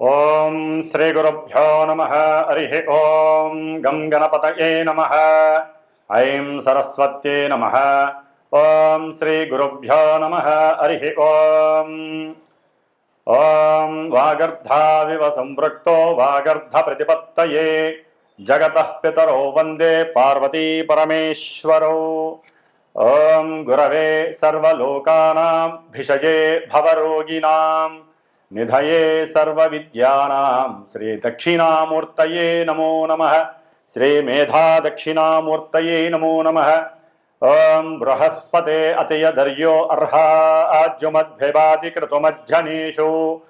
ओम श्री गुरुभ्यो नम, हरि ओम गम गणपत नम, ऐं सरस्वत्यै नमः। ॐ श्रीगुरुभ्यो नमः ओम ॐ। ॐ संवृक्त वागर्ध प्रतिपत्त जगत पितरो वंदे पार्वतीपरमेश्वरौ ओम गुरवे सर्वलोकानां, भिषजे भवरोगिणाम्। निधये सर्वविद्यानां श्रीदक्षिणामूर्तये नमो नमः, श्रीमेधादक्षिणामूर्तये नमो नमः। ॐ बृहस्पते अतियधर्यो अर्हा आज्युमद्भिभाति कृतुमज्जनीषु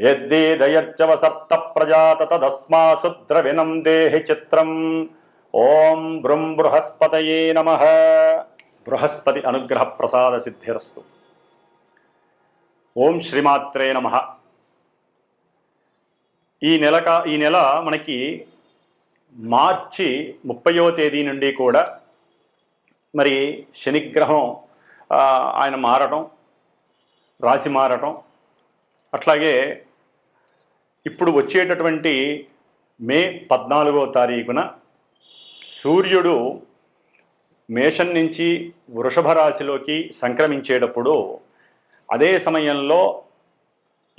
यद्दीदयर्चव सप्त प्रजात तदस्मासु द्रविणं देहि चित्रम्। ॐ बृं बृहस्पतये नमः। बृहस्पति अनुग्रह प्रसाद सिद्धिरस्तु ओम श्रीमात्रे नमः। ఈ నెల కా- ఈ నెల మనకి మార్చి ముప్పయో తేదీ నుండి కూడా మరి శనిగ్రహం ఆయన మారటం రాశి మారటం అట్లాగే ఇప్పుడు వచ్చేటటువంటి మే పద్నాలుగో తారీఖున సూర్యుడు మేషం నుంచి వృషభ రాశిలోకి సంక్రమించేటప్పుడు అదే సమయంలో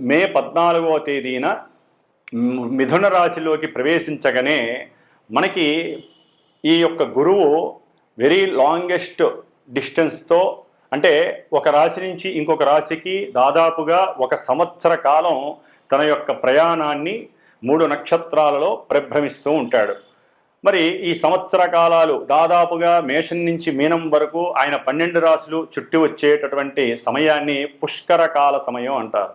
మే పద్నాలుగవ తేదీన మిథున రాశిలోకి ప్రవేశించగానే మనకి ఈ యొక్క గురువు వెరీ లాంగెస్ట్ డిస్టెన్స్తో అంటే ఒక రాశి నుంచి ఇంకొక రాశికి దాదాపుగా ఒక సంవత్సర కాలం తన యొక్క ప్రయాణాన్ని మూడు నక్షత్రాలలో ప్రభ్రమిస్తూ ఉంటాడు. మరి ఈ సంవత్సర కాలాలు దాదాపుగా మేషం నుంచి మీనం వరకు ఆయన పన్నెండు రాశులు చుట్టి వచ్చేటటువంటి సమయాన్ని పుష్కర కాల సమయం అంటారు.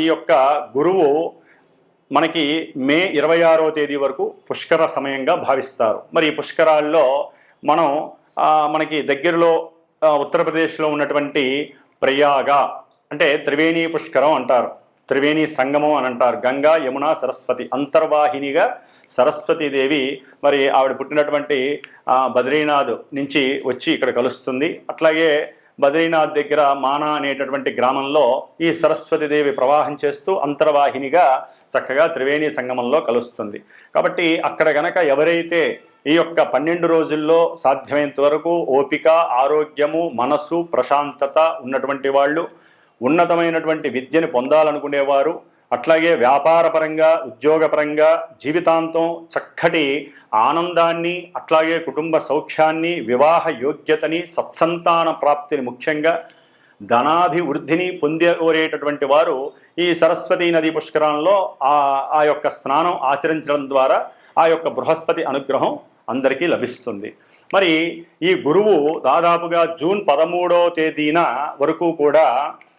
ఈ యొక్క గురువు మనకి మే ఇరవై ఆరో తేదీ వరకు పుష్కర సమయంగా భావిస్తారు. మరి ఈ పుష్కరాల్లో మనం మనకి దగ్గరలో ఉత్తరప్రదేశ్లో ఉన్నటువంటి ప్రయాగ అంటే త్రివేణి పుష్కరం అంటారు. త్రివేణి సంగమం అని అంటారు. గంగా యమున సరస్వతి అంతర్వాహినిగా సరస్వతీదేవి మరి ఆవిడ పుట్టినటువంటి బద్రీనాథ్ నుంచి వచ్చి ఇక్కడ కలుస్తుంది. అట్లాగే బద్రీనాథ్ దగ్గర మానా అనేటటువంటి గ్రామంలో ఈ సరస్వతీదేవి ప్రవాహం చేస్తూ అంతర్వాహినిగా చక్కగా త్రివేణి సంగమంలో కలుస్తుంది. కాబట్టి అక్కడ గనక ఎవరైతే ఈ యొక్క పన్నెండు రోజుల్లో సాధ్యమైనంత వరకు ఓపిక ఆరోగ్యము మనస్సు ప్రశాంతత ఉన్నటువంటి వాళ్ళు ఉన్నతమైనటువంటి విద్యను పొందాలనుకునేవారు అట్లాగే వ్యాపారపరంగా ఉద్యోగపరంగా జీవితాంతం చక్కటి ఆనందాన్ని అట్లాగే కుటుంబ సౌఖ్యాన్ని వివాహ యోగ్యతని సత్సంతాన ప్రాప్తిని ముఖ్యంగా ధనాభివృద్ధిని పొందేటటువంటి వారు ఈ సరస్వతీ నది పుష్కరంలో ఆ ఆ యొక్క స్నానం ఆచరించడం ద్వారా ఆ యొక్క బృహస్పతి అనుగ్రహం అందరికీ లభిస్తుంది. మరి ఈ గురువు దాదాపుగా జూన్ పదమూడో తేదీన వరకు కూడా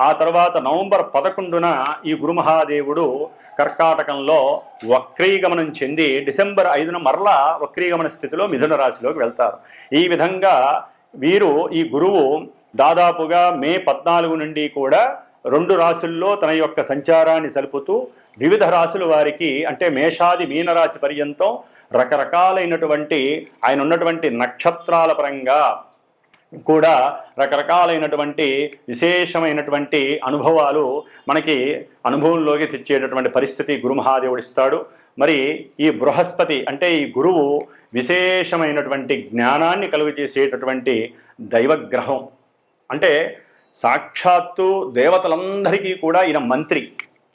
ఆ తర్వాత నవంబర్ పదకొండున ఈ గురుమహాదేవుడు కర్కాటకంలో వక్రీగమనం చెంది డిసెంబర్ ఐదున మరలా వక్రీగమన స్థితిలో మిథున రాశిలోకి వెళ్తారు. ఈ విధంగా వీరు ఈ గురువు దాదాపుగా మే పద్నాలుగు నుండి కూడా రెండు రాశుల్లో తన యొక్క సంచారాన్ని సలుపుతూ వివిధ రాశులు వారికి అంటే మేషాది మీనరాశి పర్యంతం రకరకాలైనటువంటి ఆయన ఉన్నటువంటి నక్షత్రాల పరంగా కూడా రకరకాలైనటువంటి విశేషమైనటువంటి అనుభవాలు మనకి అనుభవంలోకి తెచ్చేటటువంటి పరిస్థితి గురుమహాదేవుడు ఇస్తాడు. మరి ఈ బృహస్పతి అంటే ఈ గురువు విశేషమైనటువంటి జ్ఞానాన్ని కలుగు చేసేటటువంటి దైవగ్రహం. అంటే సాక్షాత్తు దేవతలందరికీ కూడా ఈయన మంత్రి.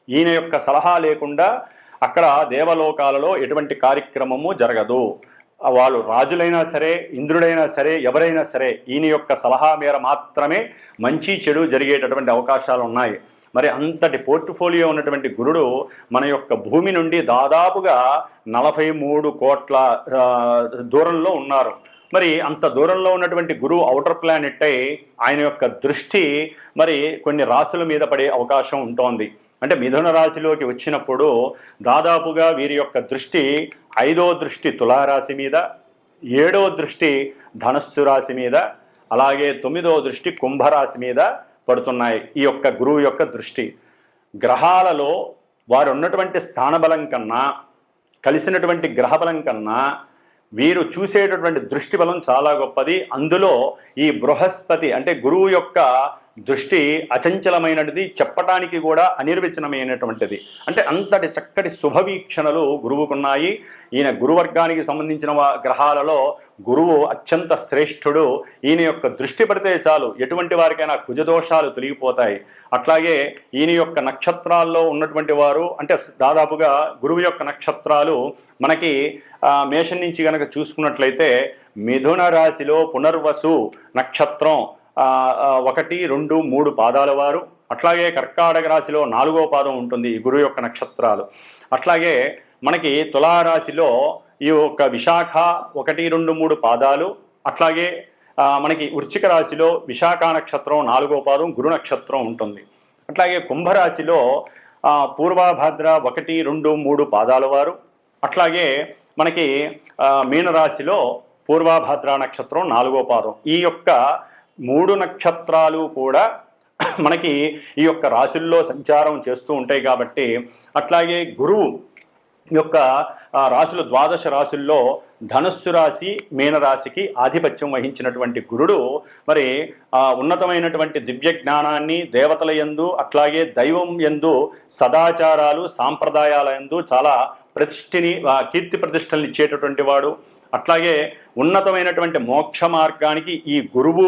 ఈయన యొక్క సలహా లేకుండా అక్కడ దేవలోకాలలో ఎటువంటి కార్యక్రమము జరగదు. వాళ్ళు రాజులైనా సరే ఇంద్రుడైనా సరే ఎవరైనా సరే ఈయన యొక్క సలహా మేర మాత్రమే మంచి చెడు జరిగేటటువంటి అవకాశాలు ఉన్నాయి. మరి అంతటి పోర్ట్ఫోలియో ఉన్నటువంటి గురుడు మన యొక్క భూమి నుండి దాదాపుగా నలభై మూడు కోట్ల దూరంలో ఉన్నారు. మరి అంత దూరంలో ఉన్నటువంటి గురువు అవుటర్ ప్లానెట్ అయి ఆయన యొక్క దృష్టి మరి కొన్ని రాశుల మీద పడే అవకాశం ఉంటోంది. అంటే మిథున రాశిలోకి వచ్చినప్పుడు దాదాపుగా వీరి యొక్క దృష్టి ఐదో దృష్టి తులారాశి మీద ఏడో దృష్టి ధనస్సు రాశి మీద అలాగే తొమ్మిదో దృష్టి కుంభరాశి మీద పడుతున్నాయి ఈ యొక్క గురువు యొక్క దృష్టి. గ్రహాలలో వారు ఉన్నటువంటి స్థానబలం కన్నా కలిసినటువంటి గ్రహబలం కన్నా వీరు చూసేటటువంటి దృష్టి బలం చాలా గొప్పది. అందులో ఈ బృహస్పతి అంటే గురువు యొక్క దృష్టి అచంచలమైనది చెప్పటానికి కూడా అనిర్వచనమైనటువంటిది. అంటే అంతటి చక్కటి శుభవీక్షణలు గురువుకున్నాయి. ఈయన గురువర్గానికి సంబంధించిన గ్రహాలలో గురువు అత్యంత శ్రేష్ఠుడు. ఈయన యొక్క దృష్టి పడితే చాలు ఎటువంటి వారికైనా కుజదోషాలు తొలగిపోతాయి. అట్లాగే ఈయన యొక్క నక్షత్రాల్లో ఉన్నటువంటి వారు అంటే దాదాపుగా గురువు యొక్క నక్షత్రాలు మనకి మేషం నుంచి కనుక చూసుకున్నట్లయితే మిథున రాశిలో పునర్వసు నక్షత్రం. ఒకటి రెండు మూడు పాదాల వారు. అట్లాగే కర్కాటక రాశిలో నాలుగో పాదం ఉంటుంది ఈ గురువు యొక్క నక్షత్రాలు. అట్లాగే మనకి తులారాశిలో ఈ యొక్క విశాఖ ఒకటి రెండు మూడు పాదాలు. అట్లాగే మనకి వృచ్చిక రాశిలో విశాఖ నక్షత్రం నాలుగో పాదం గురు నక్షత్రం ఉంటుంది. అట్లాగే కుంభరాశిలో పూర్వభద్ర ఒకటి రెండు మూడు పాదాల వారు. అట్లాగే మనకి మీనరాశిలో పూర్వభద్ర నక్షత్రం నాలుగో పాదం. ఈ యొక్క మూడు నక్షత్రాలు కూడా మనకి ఈ యొక్క రాశుల్లో సంచారం చేస్తూ ఉంటాయి కాబట్టి అట్లాగే గురువు యొక్క రాశులు ద్వాదశ రాశుల్లో ధనుస్సు రాశి మీనరాశికి ఆధిపత్యం వహించినటువంటి గురుడు. మరి ఉన్నతమైనటువంటి దివ్య జ్ఞానాన్ని దేవతల యందు అట్లాగే దైవం యందు సదాచారాలు సాంప్రదాయాల ఎందు చాలా ప్రతిష్ఠిని కీర్తి ప్రతిష్టలను ఇచ్చేటటువంటి వాడు. అట్లాగే ఉన్నతమైనటువంటి మోక్ష మార్గానికి ఈ గురువు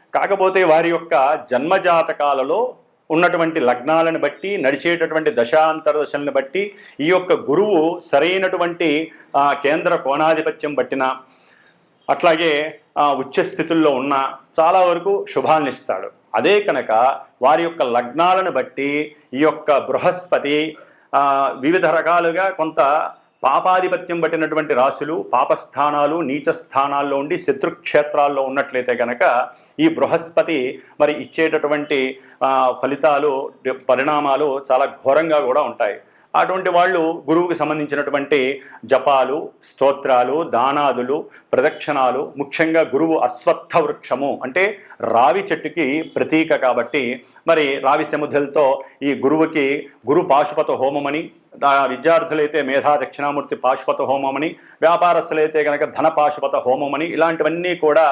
కాకపోతే వారి యొక్క జన్మజాతకాలలో ఉన్నటువంటి లగ్నాలను బట్టి నడిచేటటువంటి దశాంతర దశలను బట్టి ఈ యొక్క గురువు సరైనటువంటి కేంద్ర కోణాధిపత్యం బట్టిన అట్లాగే ఆ, ఉచ్చ స్థితుల్లో ఉన్న చాలా వరకు శుభాన్నిస్తాడు ఇస్తాడు. అదే కనుక వారి యొక్క లగ్నాలను బట్టి ఈ యొక్క బృహస్పతి వివిధ రకాలుగా కొంత పాపాధిపత్యం పట్టినటువంటి రాశులు పాపస్థానాలు నీచ స్థానాల్లో ఉండి శత్రుక్షేత్రాల్లో ఉన్నట్లయితే కనుక ఈ బృహస్పతి మరి ఇచ్చేటటువంటి ఫలితాలు పరిణామాలు చాలా ఘోరంగా కూడా ఉంటాయి. అటువంటి వాళ్ళు గురువుకి సంబంధించినటువంటి జపాలు స్తోత్రాలు దానాదులు ప్రదక్షిణాలు ముఖ్యంగా గురువు అశ్వత్థ వృక్షము అంటే రావి చెట్టుకి ప్రతీక కాబట్టి మరి రావి సముద్రలతో ఈ గురువుకి గురు పాశుపత హోమమని విద్యార్థులైతే మేధా దక్షిణామూర్తి పాశుపత హోమమని వ్యాపారస్తులైతే కనుక ధన పాశుపత హోమమని ఇలాంటివన్నీ కూడా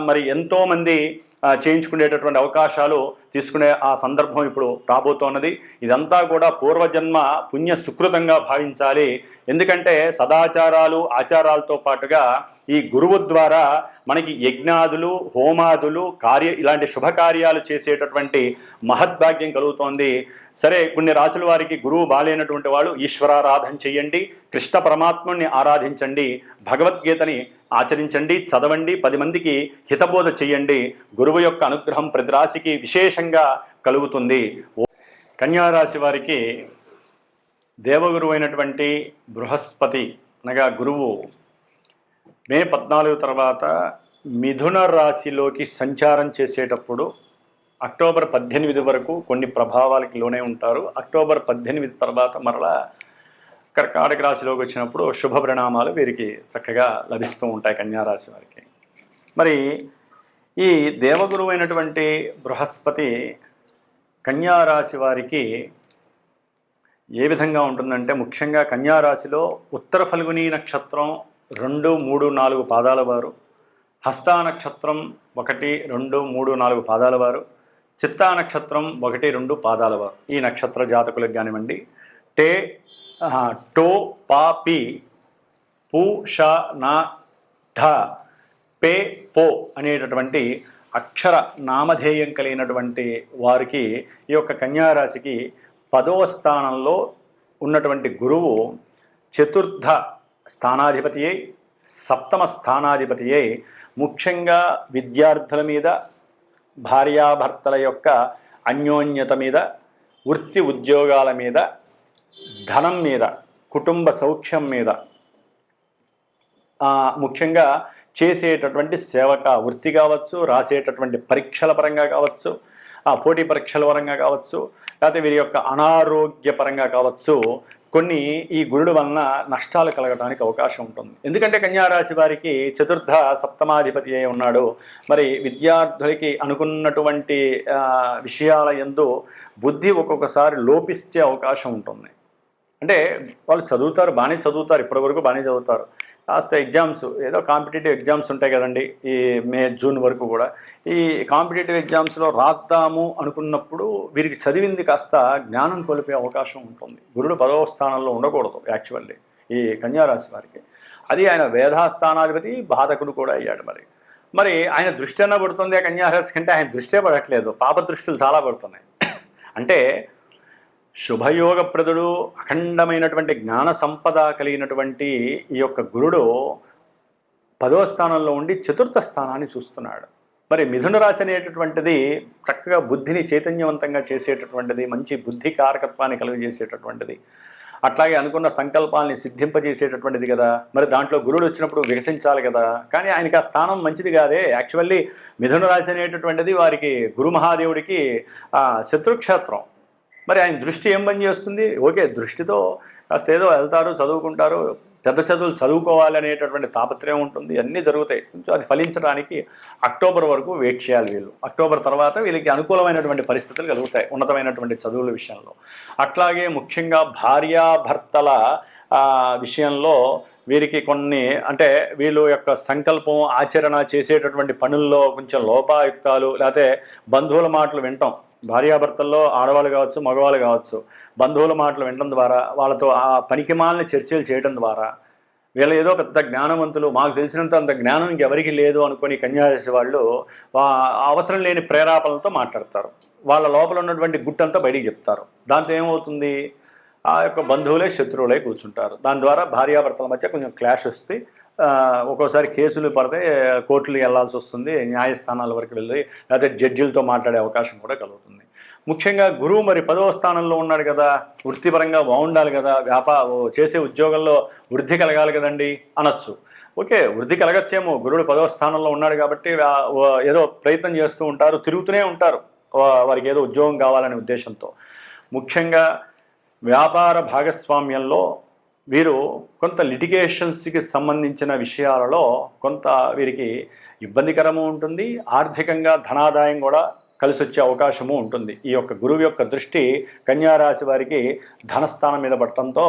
మరి ఎంతోమంది చేయించుకునేటటువంటి అవకాశాలు తీసుకునే ఆ సందర్భం ఇప్పుడు రాబోతోన్నది. ఇదంతా కూడా పూర్వజన్మ పుణ్య సుకృతంగా భావించాలి. ఎందుకంటే సదాచారాలు ఆచారాలతో పాటుగా ఈ గురువు ద్వారా మనకి యజ్ఞాదులు హోమాదులు కార్య ఇలాంటి శుభకార్యాలు చేసేటటువంటి మహద్భాగ్యం కలుగుతోంది. సరే కొన్ని రాసుల వారికి గురువు బాలేనటువంటి వాళ్ళు ఈశ్వరారాధన చెయ్యండి కృష్ణ పరమాత్ముణ్ణి ఆరాధించండి భగవద్గీతని ఆచరించండి చదవండి పది మందికి హితబోధ చేయండి గురువు యొక్క అనుగ్రహం ప్రతి రాశికి విశేషంగా కలుగుతుంది. కన్యారాశి వారికి దేవగురువు అయినటువంటి బృహస్పతి అనగా గురువు మే పద్నాలుగు తర్వాత మిథున రాశిలోకి సంచారం చేసేటప్పుడు అక్టోబర్ పద్దెనిమిది వరకు కొన్ని ప్రభావాలకి లోనే ఉంటారు. అక్టోబర్ పద్దెనిమిది తర్వాత మరలా కర్కాటక రాశిలోకి వచ్చినప్పుడు శుభ పరిణామాలు వీరికి చక్కగా లభిస్తూ ఉంటాయి కన్యారాశి వారికి. మరి ఈ దేవగురువు అయినటువంటి బృహస్పతి కన్యారాశి వారికి ఏ విధంగా ఉంటుందంటే ముఖ్యంగా కన్యారాశిలో ఉత్తర ఫల్గుని నక్షత్రం రెండు మూడు నాలుగు పాదాల వారు హస్తా నక్షత్రం ఒకటి రెండు మూడు నాలుగు పాదాల వారు చిత్తా నక్షత్రం ఒకటి రెండు పాదాల వారు. ఈ నక్షత్ర జాతకులకు కానివ్వండి టే టో పా పి పు ష నా ఢ పే పో అనేటటువంటి అక్షర నామధేయం కలిగినటువంటి వారికి ఈ యొక్క కన్యారాశికి పదవ స్థానంలో ఉన్నటువంటి గురువు చతుర్థ స్థానాధిపతి అయి సప్తమ స్థానాధిపతి అయి ముఖ్యంగా విద్యార్థుల మీద భార్యాభర్తల యొక్క అన్యోన్యత మీద వృత్తి ఉద్యోగాల మీద ధనం మీద కుటుంబ సౌఖ్యం మీద ముఖ్యంగా చేసేటటువంటి సేవక వృత్తి కావచ్చు రాసేటటువంటి పరీక్షల పరంగా కావచ్చు ఆ పోటీ పరీక్షల పరంగా కావచ్చు లేకపోతే వీరి యొక్క అనారోగ్య పరంగా కావచ్చు కొన్ని ఈ గురుడు వలన నష్టాలు కలగడానికి అవకాశం ఉంటుంది. ఎందుకంటే కన్యారాశి వారికి చతుర్థ సప్తమాధిపతి అయి ఉన్నాడు. మరి విద్యార్థులకి అనుకున్నటువంటి విషయాల ఎందు బుద్ధి ఒక్కొక్కసారి లోపిస్తే అవకాశం ఉంటుంది. అంటే వాళ్ళు చదువుతారు బాగానే చదువుతారు ఇప్పటివరకు బాగానే చదువుతారు. కాస్త ఎగ్జామ్స్ ఏదో కాంపిటేటివ్ ఎగ్జామ్స్ ఉంటాయి కదండి ఈ మే జూన్ వరకు కూడా. ఈ కాంపిటేటివ్ ఎగ్జామ్స్లో రాద్దాము అనుకున్నప్పుడు వీరికి చదివింది కాస్త జ్ఞానం కోల్పోయే అవకాశం ఉంటుంది. గురుడు పదవ స్థానంలో ఉండకూడదు యాక్చువల్లీ ఈ కన్యారాశి వారికి. అది ఆయన వేధాస్థానాధిపతి బాధకుడు కూడా అయ్యాడు మరి. మరి ఆయన దృష్టి అన్న పడుతుంది ఆ కన్యారాశి కంటే ఆయన దృష్టే పడట్లేదు. పాప దృష్టిలు చాలా పడుతున్నాయి. అంటే శుభయోగప్రదుడు అఖండమైనటువంటి జ్ఞాన సంపద కలిగినటువంటి ఈ యొక్క గురుడు పదో స్థానంలో ఉండి చతుర్థ స్థానాన్ని చూస్తున్నాడు. మరి మిథున రాశి అనేటటువంటిది చక్కగా బుద్ధిని చైతన్యవంతంగా చేసేటటువంటిది మంచి బుద్ధి కారకత్వాన్ని కలుగజేసేటటువంటిది. అట్లాగే అనుకున్న సంకల్పాలని సిద్ధింపజేసేటటువంటిది కదా. మరి దాంట్లో గురుడు వచ్చినప్పుడు వికసించాలి కదా. కానీ ఆయనకి ఆ స్థానం మంచిది కాదే. యాక్చువల్లీ మిథున రాశి అనేటటువంటిది వారికి గురు మహాదేవుడికి శత్రుక్షేత్రం. మరి ఆయన దృష్టి ఏం పని చేస్తుంది? ఓకే దృష్టితో కాస్త ఏదో వెళ్తారు చదువుకుంటారు పెద్ద చదువులు చదువుకోవాలి అనేటటువంటి తాపత్రయం ఉంటుంది అన్నీ జరుగుతాయి. కొంచెం అది ఫలించడానికి అక్టోబర్ వరకు వెయిట్ చేయాలి వీళ్ళు. అక్టోబర్ తర్వాత వీళ్ళకి అనుకూలమైనటువంటి పరిస్థితులు కలుగుతాయి ఉన్నతమైనటువంటి చదువుల విషయంలో. అట్లాగే ముఖ్యంగా భార్యాభర్తల విషయంలో వీరికి కొన్ని అంటే వీళ్ళు యొక్క సంకల్పం ఆచరణ చేసేటటువంటి పనుల్లో కొంచెం లోపాయుక్తాలు లేకపోతే బంధువుల మాటలు వింటాం. భార్యాభర్తల్లో ఆడవాళ్ళు కావచ్చు మగవాళ్ళు కావచ్చు బంధువుల మాటలు వినడం ద్వారా వాళ్ళతో ఆ పనికిమాలని చర్చలు చేయడం ద్వారా వీళ్ళు ఏదో పెద్ద జ్ఞానవంతులు మాకు తెలిసినంత అంత జ్ఞానం ఇంకెవరికి లేదు అనుకొని కన్యారాశి వాళ్ళు అవసరం లేని ప్రేరాపణలతో మాట్లాడతారు. వాళ్ళ లోపల ఉన్నటువంటి గుట్టంతా బయటికి చెప్తారు. దాంతో ఏమవుతుంది? ఆ యొక్క బంధువులే శత్రువులే కూర్చుంటారు. దాని ద్వారా భార్యాభర్తల మధ్య కొంచెం క్లాష్ వస్తే ఒక్కోసారి కేసులు పడితే కోర్టులు వెళ్ళాల్సి వస్తుంది న్యాయస్థానాల వరకు వెళ్ళి లేకపోతే జడ్జిలతో మాట్లాడే అవకాశం కూడా కలుగుతుంది. ముఖ్యంగా గురువు మరి పదవ స్థానంలో ఉన్నాడు కదా వృత్తిపరంగా బాగుండాలి కదా వ్యాపార చేసే ఉద్యోగంలో వృద్ధి కలగాలి కదండి? అనొచ్చు. ఓకే వృద్ధి కలగచ్చేమో గురుడు పదవ స్థానంలో ఉన్నాడు కాబట్టి ఏదో ప్రయత్నం చేస్తూ ఉంటారు తిరుగుతూనే ఉంటారు వారికి ఏదో ఉద్యోగం కావాలనే ఉద్దేశంతో. ముఖ్యంగా వ్యాపార భాగస్వామ్యంలో వీరు కొంత లిటిగేషన్స్కి సంబంధించిన విషయాలలో కొంత వీరికి ఇబ్బందికరము ఉంటుంది ఆర్థికంగా ధనాదాయం కూడా కలిసి వచ్చే అవకాశము ఉంటుంది. ఈ యొక్క గురువు యొక్క దృష్టి కన్యారాశి వారికి ధనస్థానం మీద పడటంతో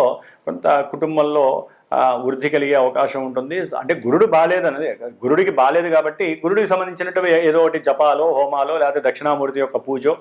కొంత కుటుంబంలో వృద్ధి కలిగే అవకాశం ఉంటుంది. అంటే గురుడు బాగాలేదన్నది గురుడికి బాగాలేదు కాబట్టి గురుడికి సంబంధించినట్టు ఏదో ఒకటి జపాలో హోమాలో లేకపోతే దక్షిణామూర్తి యొక్క పూజో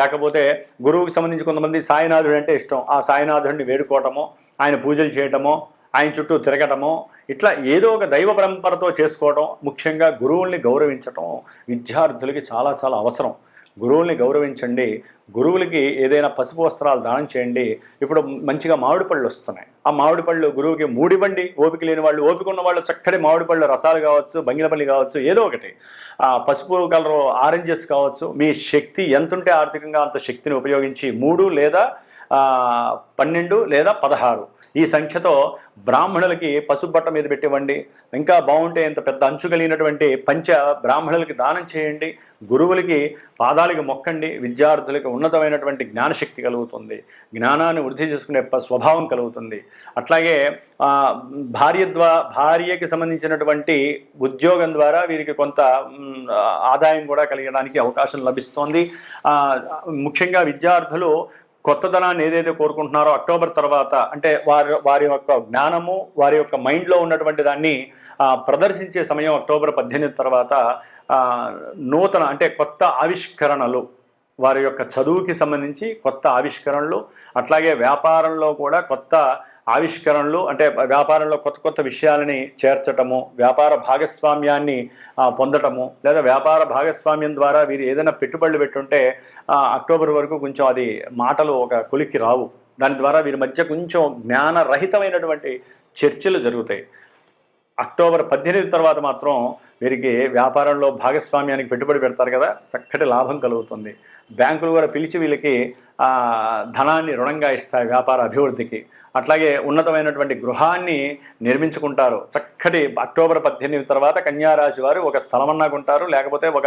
లేకపోతే గురువుకి సంబంధించి కొంతమంది సాయినాథుడు అంటే ఇష్టం. ఆ సాయినాథుడిని వేడుకోవటమో ఆయన పూజలు చేయటమో ఆయన చుట్టూ తిరగటమో ఇట్లా ఏదో ఒక దైవ పరంపరతో చేసుకోవడం ముఖ్యంగా గురువుల్ని గౌరవించటం విద్యార్థులకి చాలా చాలా అవసరం. గురువుల్ని గౌరవించండి. గురువులకి ఏదైనా పసుపు వస్త్రాలు దానం చేయండి. ఇప్పుడు మంచిగా మామిడి పళ్ళు వస్తున్నాయి. ఆ మామిడి పళ్ళు గురువుకి మూడివ్వండి. ఓపిక లేని వాళ్ళు ఓపిక ఉన్న వాళ్ళు చక్కటి మామిడి పళ్ళు రసాలు కావచ్చు బంగినపల్లి కావచ్చు ఏదో ఒకటి. ఆ పసుపు కలరు ఆరెంజెస్ కావచ్చు. మీ శక్తి ఎంత ఉంటే ఆర్థికంగా అంత శక్తిని ఉపయోగించి మూడు లేదా పన్నెండు లేదా పదహారు. ఈ సంఖ్యతో బ్రాహ్మణులకి పసుపు బట్ట మీద పెట్టివ్వండి. ఇంకా బాగుంటే ఇంత పెద్ద అంచు కలిగినటువంటి పంచ బ్రాహ్మణులకి దానం చేయండి. గురువులకి పాదాలకి మొక్కండి. విద్యార్థులకి ఉన్నతమైనటువంటి జ్ఞానశక్తి కలుగుతుంది. జ్ఞానాన్ని వృద్ధి చేసుకునే స్వభావం కలుగుతుంది. అట్లాగే భార్య ద్వా భార్యకి సంబంధించినటువంటి ఉద్యోగం ద్వారా వీరికి కొంత ఆదాయం కూడా కలిగడానికి అవకాశం లభిస్తోంది. ముఖ్యంగా విద్యార్థులు కొత్తదనాన్ని ఏదైతే కోరుకుంటున్నారో అక్టోబర్ తర్వాత అంటే వారి వారి యొక్క జ్ఞానము వారి యొక్క మైండ్లో ఉన్నటువంటి దాన్ని ప్రదర్శించే సమయం అక్టోబర్ పద్దెనిమిది తర్వాత నూతన అంటే కొత్త ఆవిష్కరణలు వారి యొక్క చదువుకి సంబంధించి కొత్త ఆవిష్కరణలు అట్లాగే వ్యాపారంలో కూడా కొత్త ఆవిష్కరణలు అంటే వ్యాపారంలో కొత్త కొత్త విషయాలని చేర్చటము వ్యాపార భాగస్వామ్యాన్ని పొందటము లేదా వ్యాపార భాగస్వామ్యం ద్వారా వీరు ఏదైనా పెట్టుబడులు పెట్టుంటే అక్టోబర్ వరకు కొంచెం అది మాటలు ఒక కొలిక్కి రావు. దాని ద్వారా వీరి మధ్య కొంచెం జ్ఞానరహితమైనటువంటి చర్చలు జరుగుతాయి. అక్టోబర్ పద్దెనిమిది తర్వాత మాత్రం వీరికి వ్యాపారంలో భాగస్వామ్యానికి పెట్టుబడి పెడతారు కదా చక్కటి లాభం కలుగుతుంది. బ్యాంకులు కూడా పిలిచి వీళ్ళకి ధనాన్ని రుణంగా ఇస్తాయి వ్యాపార అభివృద్ధికి. అట్లాగే ఉన్నతమైనటువంటి గృహాన్ని నిర్మించుకుంటారు. చక్కటి అక్టోబర్ పద్దెనిమిది తర్వాత కన్యారాశి వారు ఒక స్థలమన్నా కొంటారు. లేకపోతే ఒక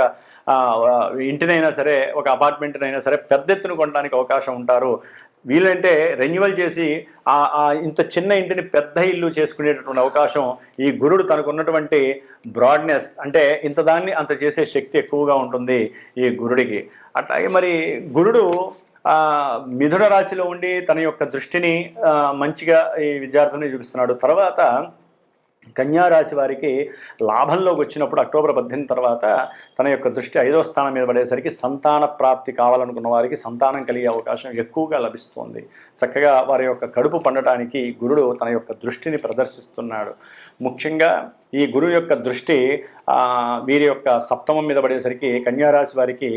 ఇంటినైనా సరే ఒక అపార్ట్మెంట్నైనా సరే పెద్ద ఎత్తున కొనడానికి అవకాశం ఉంటారు. వీలంటే రెన్యువల్ చేసి ఆ ఇంత చిన్న ఇంటిని పెద్ద ఇల్లు చేసుకునేటటువంటి అవకాశం ఈ గురుడు తనకున్నటువంటి బ్రాడ్నెస్ అంటే ఇంత దాన్ని అంత చేసే శక్తి ఎక్కువగా ఉంటుంది ఈ గురుడికి. అట్లాగే మరి గురుడు మిథున రాశిలో ఉండి తన యొక్క దృష్టిని మంచిగా ఈ విద్యార్థులని చూపిస్తున్నాడు. తర్వాత కన్యా రాశి వారికి లాభంలోకి వచ్చినప్పుడు అక్టోబర్ పద్దెనిమిది తర్వాత తన యొక్క దృష్టి ఐదో స్థానం మీద పడేసరికి సంతాన ప్రాప్తి కావాలనుకున్న వారికి సంతానం కలిగే అవకాశం ఎక్కువగా లభిస్తుంది. చక్కగా వారి యొక్క కడుపు పండటానికి గురుడు తన యొక్క దృష్టిని ప్రదర్శిస్తున్నాడు. ముఖ్యంగా ఈ గురువు యొక్క దృష్టి వీరి యొక్క సప్తమం మీద పడేసరికి కన్యారాశి వారికి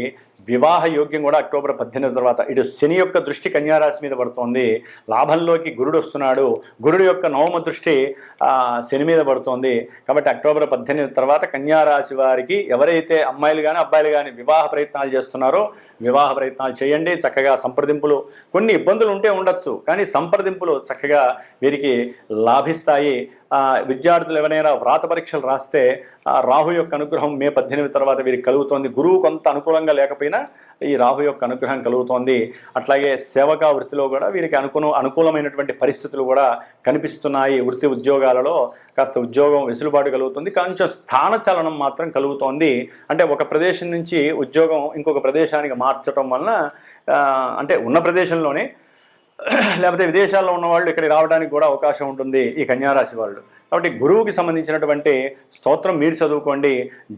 వివాహ యోగ్యం కూడా అక్టోబర్ పద్దెనిమిది తర్వాత ఇటు శని యొక్క దృష్టి కన్యారాశి మీద పడుతోంది. లాభంలోకి గురుడు వస్తున్నాడు. గురుడు యొక్క నవమ దృష్టి శని మీద పడుతోంది. కాబట్టి అక్టోబర్ పద్దెనిమిది తర్వాత కన్యారాశి వారికి ఎవరైతే అమ్మాయిలు కానీ అబ్బాయిలు కానీ వివాహ ప్రయత్నాలు చేస్తున్నారో. వివాహ ప్రయత్నాలు చేయండి. చక్కగా సంప్రదింపులు కొన్ని ఇబ్బందులు ఉంటే ఉండొచ్చు. కానీ సంప్రదింపులు చక్కగా వీరికి లాభిస్తాయి. విద్యార్థులు ఎవరైనా వ్రాత పరీక్షలు రాస్తే రాహు యొక్క అనుగ్రహం మే పద్దెనిమిది తర్వాత వీరికి కలుగుతోంది. గురువు కొంత అనుకూలంగా లేకపోయినా ఈ రాహు యొక్క అనుగ్రహం కలుగుతోంది. అట్లాగే సేవకా వృత్తిలో కూడా వీరికి అనుకును అనుకూలమైనటువంటి పరిస్థితులు కూడా కనిపిస్తున్నాయి. వృత్తి ఉద్యోగాలలో కాస్త ఉద్యోగం వెసులుబాటు కలుగుతుంది. కొంచెం స్థాన చలనం మాత్రం కలుగుతోంది. అంటే ఒక ప్రదేశం నుంచి ఉద్యోగం ఇంకొక ప్రదేశానికి మార్చడం వలన అంటే ఉన్న ప్రదేశంలోనే లేకపోతే విదేశాల్లో ఉన్న వాళ్ళు ఇక్కడికి రావడానికి కూడా అవకాశం ఉంటుంది ఈ కన్యారాశి వాళ్ళు. కాబట్టి గురువుకి సంబంధించినటువంటి స్తోత్రం మీరు చదువుకోండి.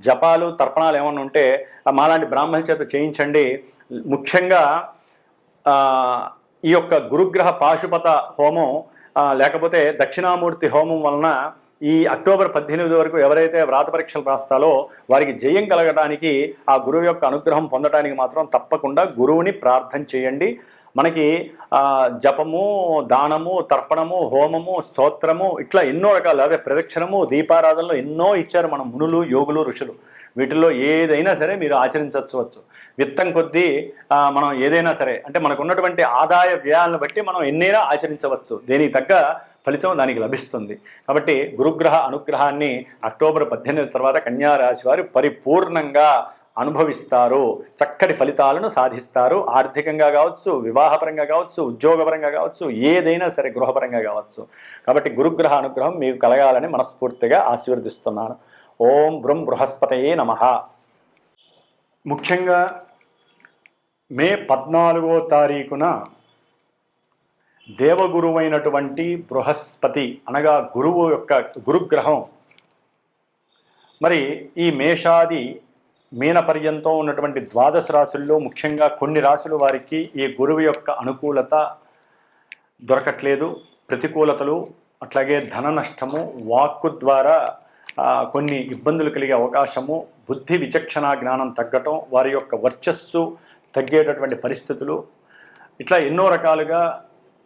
జపాలు తర్పణాలు ఏమన్నా ఉంటే మాలాంటి బ్రాహ్మణ చేత చేయించండి. ముఖ్యంగా ఈ యొక్క గురుగ్రహ పాశుపత హోమం లేకపోతే దక్షిణామూర్తి హోమం వలన ఈ అక్టోబర్ పద్దెనిమిది వరకు ఎవరైతే వ్రాత పరీక్షలు రాస్తారో వారికి జయం కలగడానికి ఆ గురువు యొక్క అనుగ్రహం పొందడానికి మాత్రం తప్పకుండా గురువుని ప్రార్థన చేయండి. మనకి జపము దానము తర్పణము హోమము స్తోత్రము ఇట్లా ఎన్నో రకాలు అదే ప్రదక్షిణము దీపారాధనలు ఎన్నో ఇచ్చారు మన మునులు యోగులు ఋషులు. వీటిల్లో ఏదైనా సరే మీరు ఆచరించవచ్చు విత్తం కొద్దీ మనం ఏదైనా సరే అంటే మనకు ఉన్నటువంటి ఆదాయ వ్యయాలను బట్టి మనం ఎన్నైనా ఆచరించవచ్చు. దేనికి తగ్గ ఫలితం దానికి లభిస్తుంది. కాబట్టి గురుగ్రహ అనుగ్రహాన్ని అక్టోబర్ పద్దెనిమిది తర్వాత కన్యారాశి వారు పరిపూర్ణంగా అనుభవిస్తారు చక్కటి ఫలితాలను సాధిస్తారు ఆర్థికంగా కావచ్చు వివాహపరంగా కావచ్చు ఉద్యోగపరంగా కావచ్చు ఏదైనా సరే గృహపరంగా కావచ్చు. కాబట్టి గురుగ్రహ అనుగ్రహం మీకు కలగాలని మనస్ఫూర్తిగా ఆశీర్వదిస్తున్నాను. ఓం బృం బృహస్పతయే నమ. ముఖ్యంగా మే పద్నాలుగో తారీఖున దేవగురువైనటువంటి బృహస్పతి అనగా గురువు యొక్క గురుగ్రహం. మరి ఈ మేషాది మీన పర్యంతం ఉన్నటువంటి ద్వాదశ రాశుల్లో ముఖ్యంగా కొన్ని రాశులు వారికి ఈ గురువు యొక్క అనుకూలత దొరకట్లేదు. ప్రతికూలతలు అట్లాగే ధన నష్టము వాక్కు ద్వారా కొన్ని ఇబ్బందులు కలిగే అవకాశము బుద్ధి విచక్షణ జ్ఞానం తగ్గటం వారి యొక్క వర్చస్సు తగ్గేటటువంటి పరిస్థితులు. ఇట్లా ఎన్నో రకాలుగా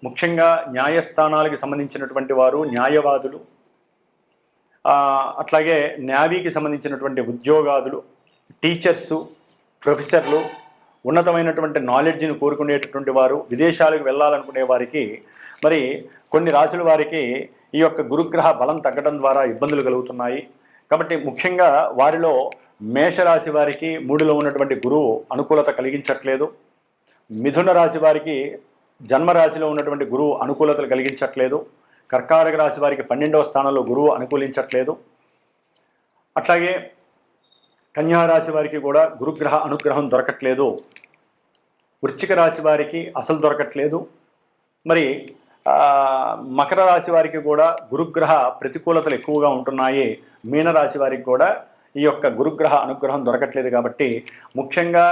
ముఖ్యంగా న్యాయస్థానాలకు సంబంధించినటువంటి వారు న్యాయవాదులు అట్లాగే న్యావీకి సంబంధించినటువంటి ఉద్యోగాదులు టీచర్సు ప్రొఫెసర్లు ఉన్నతమైనటువంటి నాలెడ్జ్ని కోరుకునేటటువంటి వారు విదేశాలకు వెళ్ళాలనుకునే వారికి మరి కొన్ని రాశుల వారికి ఈ యొక్క గురుగ్రహ బలం తగ్గడం ద్వారా ఇబ్బందులు కలుగుతున్నాయి. కాబట్టి ముఖ్యంగా వారిలో మేషరాశి వారికి మూడులో ఉన్నటువంటి గురువు అనుకూలత కలిగించట్లేదు. మిథున రాశి వారికి జన్మరాశిలో ఉన్నటువంటి గురువు అనుకూలతలు కలిగించట్లేదు. కర్కాటక రాశి వారికి పన్నెండవ స్థానంలో గురువు అనుకూలించట్లేదు. అట్లాగే కన్యారాశి వారికి కూడా గురుగ్రహ అనుగ్రహం దొరకట్లేదు. వృశ్చిక రాశి వారికి అసలు దొరకట్లేదు. మరి మకర రాశి వారికి కూడా గురుగ్రహ ప్రతికూలతలు ఎక్కువగా ఉంటున్నాయి. మీనరాశి వారికి కూడా ఈ యొక్క గురుగ్రహ అనుగ్రహం దొరకట్లేదు కాబట్టి ముఖ్యంగా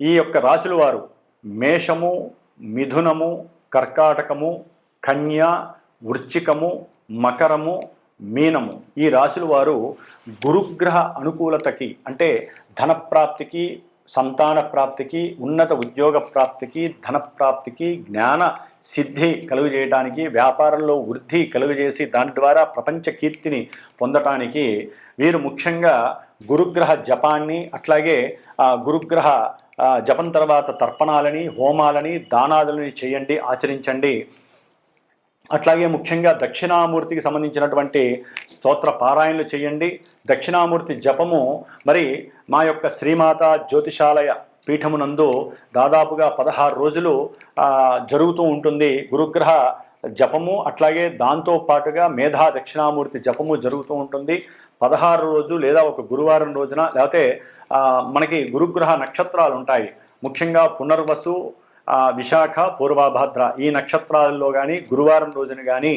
ఈ యొక్క రాశుల వారు మేషము మిథునము కర్కాటకము కన్య వృశ్చికము మకరము మీనము. ఈ రాశుల వారు గురుగ్రహ అనుకూలతకి అంటే ధనప్రాప్తికి సంతాన ప్రాప్తికి ఉన్నత ఉద్యోగ ప్రాప్తికి ధన ప్రాప్తికి జ్ఞాన సిద్ధి కలుగజేయడానికి వ్యాపారంలో వృద్ధి కలుగజేసి దాని ద్వారా ప్రపంచ కీర్తిని పొందటానికి వీరు ముఖ్యంగా గురుగ్రహ జపాన్ని అట్లాగే గురుగ్రహ జపం తర్వాత తర్పణాలని హోమాలని దానాదులని చేయండి ఆచరించండి. అట్లాగే ముఖ్యంగా దక్షిణామూర్తికి సంబంధించినటువంటి స్తోత్ర పారాయణలు చేయండి. దక్షిణామూర్తి జపము మరి మా యొక్క శ్రీమాత జ్యోతిషాలయ పీఠమునందు దాదాపుగా పదహారు రోజులు జరుగుతూ ఉంటుంది. గురుగ్రహ జపము అట్లాగే దాంతో పాటుగా మేధా దక్షిణామూర్తి జపము జరుగుతూ ఉంటుంది. పదహారు రోజు లేదా ఒక గురువారం రోజున లేకపోతే మనకి గురుగ్రహ నక్షత్రాలు ఉంటాయి ముఖ్యంగా పునర్వసు విశాఖ పూర్వభద్ర ఈ నక్షత్రాలలో కానీ గురువారం రోజున కానీ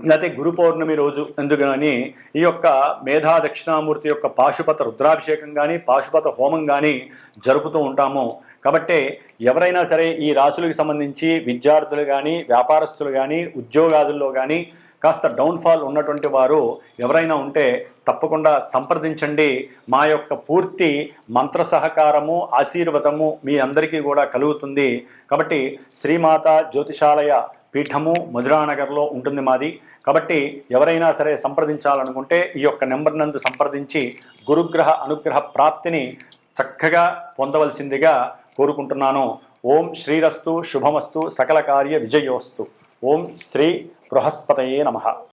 లేకపోతే గురు పౌర్ణమి రోజు ఎందుకు కానీ ఈ యొక్క మేధా దక్షిణామూర్తి యొక్క పాశుపత రుద్రాభిషేకం కానీ పాశుపత హోమం కానీ జరుపుతూ ఉంటాము. కాబట్టి ఎవరైనా సరే ఈ రాశులకు సంబంధించి విద్యార్థులు కానీ వ్యాపారస్తులు కానీ ఉద్యోగాదుల్లో కానీ కాస్త డౌన్ఫాల్ ఉన్నటువంటి వారు ఎవరైనా ఉంటే తప్పకుండా సంప్రదించండి. మా యొక్క పూర్తి మంత్ర సహకారము ఆశీర్వదము మీ అందరికీ కూడా కలుగుతుంది. కాబట్టి శ్రీమాత జ్యోతిషాలయ పీఠము మధురానగర్లో ఉంటుంది మాది. కాబట్టి ఎవరైనా సరే సంప్రదించాలనుకుంటే ఈ యొక్క నెంబర్ నందు సంప్రదించి గురుగ్రహ అనుగ్రహ ప్రాప్తిని చక్కగా పొందవలసిందిగా కోరుకుంటున్నాను. ఓం శ్రీరస్తు శుభమస్తు సకల కార్య విజయోస్తు. ఓం శ్రీ బృహస్పతయే నమః